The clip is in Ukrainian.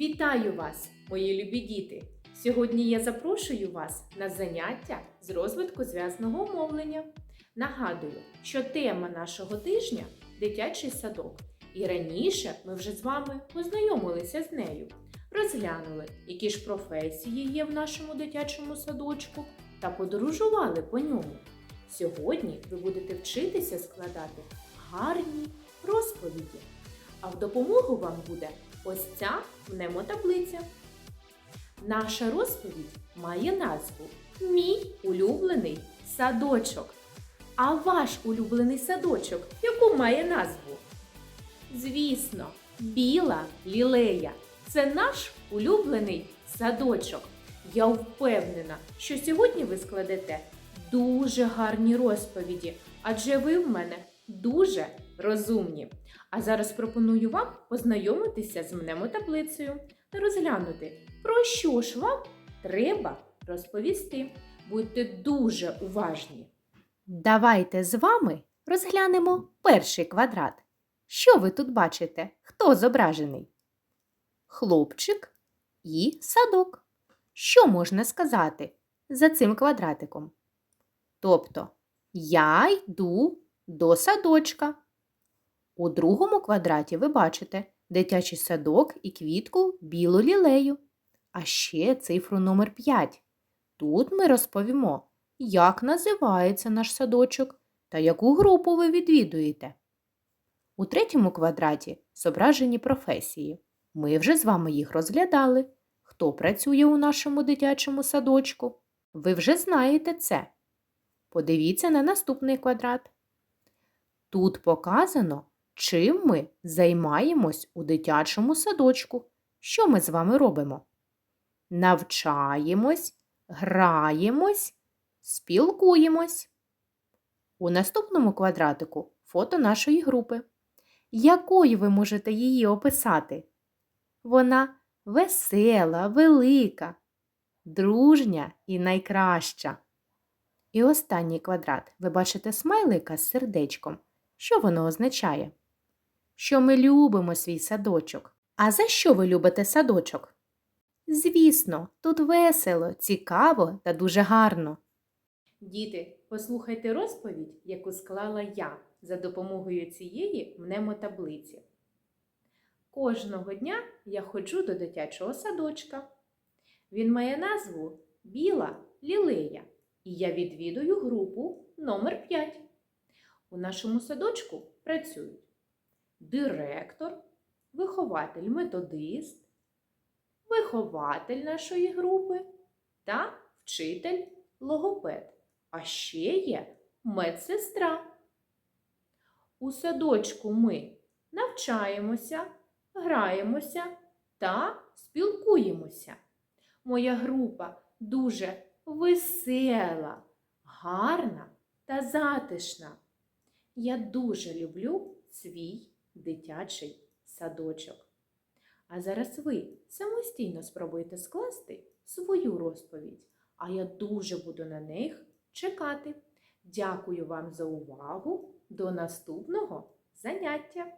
Вітаю вас, мої любі діти! Сьогодні я запрошую вас на заняття з розвитку зв'язного мовлення. Нагадую, що тема нашого тижня дитячий садок. І раніше ми вже з вами познайомилися з нею, розглянули, які ж професії є в нашому дитячому садочку, та подорожували по ньому. Сьогодні ви будете вчитися складати гарні розповіді. А в допомогу вам буде ось ця мнемотаблиця. Наша розповідь має назву Мій улюблений садочок. А ваш улюблений садочок яку має назву? Звісно, біла лілея. Це наш улюблений садочок. Я впевнена, що сьогодні ви складете дуже гарні розповіді, адже ви в мене дуже розумні. А зараз пропоную вам познайомитися з мнемотаблицею та розглянути, про що ж вам треба розповісти. Будьте дуже уважні. Давайте з вами розглянемо перший квадрат. Що ви тут бачите? Хто зображений? Хлопчик і садок. Що можна сказати за цим квадратиком? Тобто, я йду до садочка. У другому квадраті ви бачите дитячий садок і квітку білу лілею. А ще цифру номер 5. Тут ми розповімо, як називається наш садочок та яку групу ви відвідуєте. У третьому квадраті зображені професії. Ми вже з вами їх розглядали. Хто працює у нашому дитячому садочку? Ви вже знаєте це. Подивіться на наступний квадрат. Тут показано, чим ми займаємось у дитячому садочку. Що ми з вами робимо? Навчаємось, граємось, спілкуємось. У наступному квадратику фото нашої групи. Якою ви можете її описати? Вона весела, велика, дружня і найкраща. І останній квадрат. Ви бачите смайлика з сердечком. Що воно означає? Що ми любимо свій садочок. А за що ви любите садочок? Звісно, тут весело, цікаво та дуже гарно. Діти, послухайте розповідь, яку склала я за допомогою цієї мнемотаблиці. Кожного дня я ходжу до дитячого садочка. Він має назву Біла лілея, і я відвідую групу номер 5 У нашому садочку працюють директор, вихователь-методист, вихователь нашої групи та вчитель логопед. А ще є медсестра. У садочку ми навчаємося, граємося та спілкуємося. Моя група дуже весела, гарна та затишна. Я дуже люблю свій дитячий садочок. А зараз ви самостійно спробуйте скласти свою розповідь, а я дуже буду на них чекати. Дякую вам за увагу! До наступного заняття!